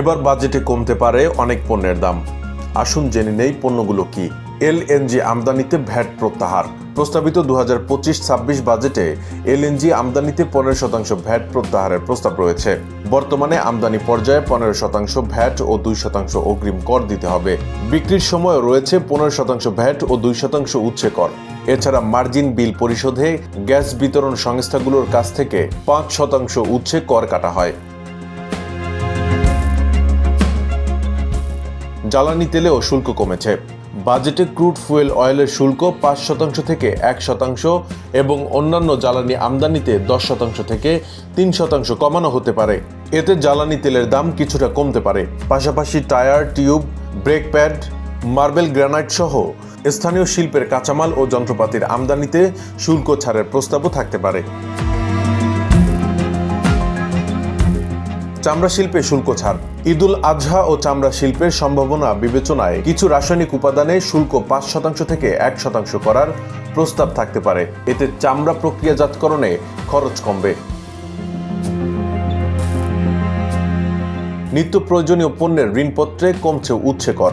এবার বাজেটে কমতে পারে অনেক পণ্যের দাম। আসুন জেনে নেই পণ্যগুলো কি। এলএনজি আমদানিতে ভ্যাট প্রত্যাহার। প্রস্তাবিত দু হাজার পঁচিশ ছাব্বিশ বাজেটে এলএনজি আমদানিতে পনেরো শতাংশ ভ্যাট প্রত্যাহারের প্রস্তাব রয়েছে। বর্তমানে আমদানি পর্যায়ে পনেরো শতাংশ ভ্যাট ও দুই শতাংশ অগ্রিম কর দিতে হবে। বিক্রির সময় রয়েছে পনেরো শতাংশ ভ্যাট ও দুই শতাংশ উচ্ছে কর। এছাড়া মার্জিন বিল পরিশোধে গ্যাস বিতরণ সংস্থাগুলোর কাছ থেকে পাঁচ শতাংশ উচ্ছে কর কাটা হয়। জ্বালানি তেলেও শুল্ক কমেছে। বাজেটে ক্রুড ফুয়েল অয়েলের শুল্ক পাঁচ শতাংশ থেকে এক শতাংশ এবং অন্যান্য জ্বালানি আমদানিতে দশ শতাংশ থেকে তিন শতাংশ কমানো হতে পারে। এতে জ্বালানি তেলের দাম কিছুটা কমতে পারে। পাশাপাশি tyre, tube, brake pad, marble granite সহ স্থানীয় শিল্পের কাঁচামাল ও যন্ত্রপাতির আমদানিতে শুল্ক ছাড়ের প্রস্তাবও থাকতে পারে। চামড়া শিল্পে শুল্ক ছাড়। ঈদুল আজহা ও চামড়া শিল্পের সম্ভাবনা বিবেচনায় কিছু রাসায়নিক উপাদানে শুল্ক পাঁচ শতাংশ থেকে এক শতাংশ করার প্রস্তাব থাকতে পারে। এতে চামড়া প্রক্রিয়াজাতকরণে খরচ কমবে। নিত্য প্রয়োজনীয় পণ্যের ঋণপত্রে কমছে উচ্ছে কর।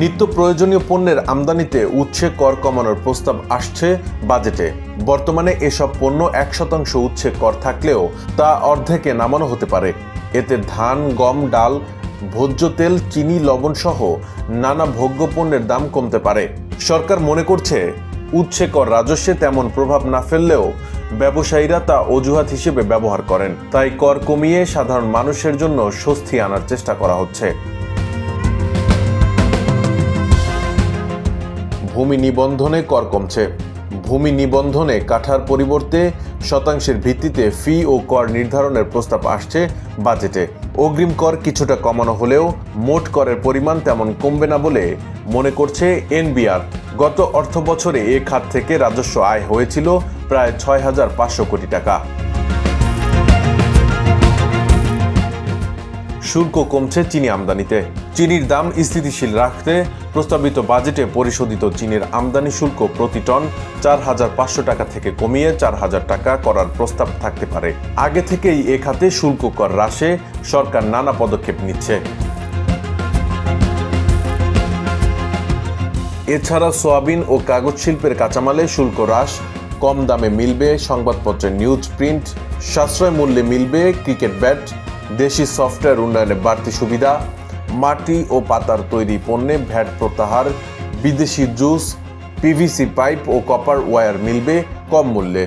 নিত্য প্রয়োজনীয় পণ্যের আমদানিতে উচ্ছে কর কমানোর প্রস্তাব আসছে বাজেটে। বর্তমানে এসব পণ্য এক শতাংশ উচ্ছে কর থাকলেও তা অর্ধেকে নামানো হতে পারে। এতে ধান, গম, ডাল, ভোজ্য তেল, চিনি, লবণ সহ নানা ভোগ্য পণ্যের দাম কমতে পারে। সরকার মনে করছে উচ্ছে কর রাজস্বে তেমন প্রভাব না ফেললেও ব্যবসায়ীরা তা অজুহাত হিসেবে ব্যবহার করেন। তাই কর কমিয়ে সাধারণ মানুষের জন্য স্বস্তি আনার চেষ্টা করা হচ্ছে। ভূমি নিবন্ধনে কর কমছে। ভূমি নিবন্ধনে কাঠার পরিবর্তে শতাংশের ভিত্তিতে ফি ও কর নির্ধারণের প্রস্তাব আসছে বাজেটে। অগ্রিম কর কিছুটা কমানো হলেও মোট করের পরিমাণ তেমন কমবে না বলে মনে করছে এনবিআর। গত অর্থ বছরে এ খাত থেকে রাজস্ব আয় হয়েছিল প্রায় ছয় হাজার পাঁচশো কোটি টাকা। শুল্ক কমছে চিনি আমদানিতে। চিনির দাম স্থিতিশীল রাখতে প্রস্তাবিত বাজেটে পরিশোধিত চিনির আমদানি শুল্ক প্রতি টন চার হাজার পাঁচশো টাকা থেকে কমিয়ে চার হাজার টাকা করার প্রস্তাব থাকতে পারে। আগে থেকেই এ খাতে শুল্ক কর হ্রাসে সরকার নানা পদক্ষেপ নিচ্ছে। এছাড়া সোয়াবিন ও কাগজ শিল্পের কাঁচামালে শুল্ক হ্রাস, কম দামে মিলবে সংবাদপত্রের নিউজ প্রিন্ট, সাশ্রয় মূল্যে মিলবে ক্রিকেট ব্যাট দেশি সফটওয়্যার উন্নয়নে বাড়তি সুবিধা, মাটি ও পাতার তৈরি পণ্যে ভ্যাট প্রত্যাহার, বিদেশি জুস, পিভিসি পাইপ ও কপার ওয়্যার মিলবে কম মূল্যে।